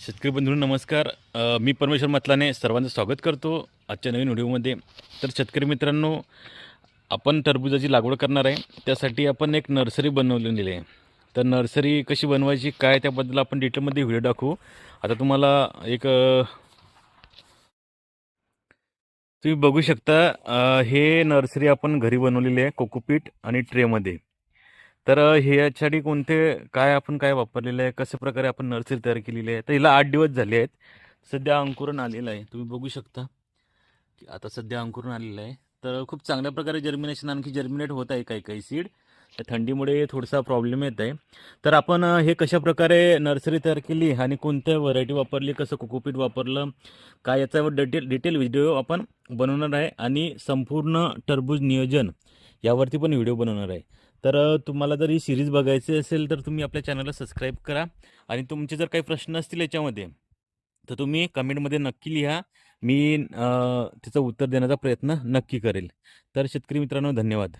शेतकरी बंधूंनो नमस्कार. मी परमेश्वर मतलाने सर्वांचं स्वागत करतो आजच्या नवीन व्हिडिओमध्ये. तर शेतकरी मित्रांनो आपण टरबूजाची लागवड करणार आहे. त्यासाठी आपण एक नर्सरी बनवलेली आहे. तर नर्सरी कशी बनवायची काय त्याबद्दल आपण डिटेलमध्ये व्हिडिओ दाखवू. आता तुम्हाला एक तुम्ही बघू शकता हे नर्सरी आपण घरी बनवलेली आहे कोकोपीट आणि ट्रेमध्ये. तर ह्यासाठी कोणते काय आपण काय वापरलेलं आहे? कशा प्रकारे आपण नर्सरी तयार केलेली आहे? तर हिला आठ दिवस झाले आहेत. सध्या अंकुरण आलेलं आहे. तुम्ही बघू शकता की आता सध्या अंकुरण आलेलं आहे. तर खूप चांगल्या प्रकारे जर्मिनेशन आणखी जर्मिनेट होत आहे काही काही सीड तर थंडीमुळे थोडासा प्रॉब्लेम येत आहे. तर आपण हे कशा प्रकारे नर्सरी तयार केली आणि कोणत्या व्हरायटी वापरली कसं कोकोपीट वापरलं काय याचा डिटेल डिटेल व्हिडिओ आपण बनवणार आहे आणि संपूर्ण टरबूज नियोजन यावरती पण व्हिडिओ बनवणार आहे. तर तुम्हाला जर ही सिरीज बघायची असेल तर तुम्ही आपल्या चॅनलला सबस्क्राईब करा. आणि तुमचे जर काही प्रश्न असतील याच्यामध्ये तर तुम्ही कमेंटमध्ये नक्की लिहा. मी त्याचं उत्तर देण्याचा प्रयत्न नक्की करेल. तर शेतकरी मित्रांनो धन्यवाद.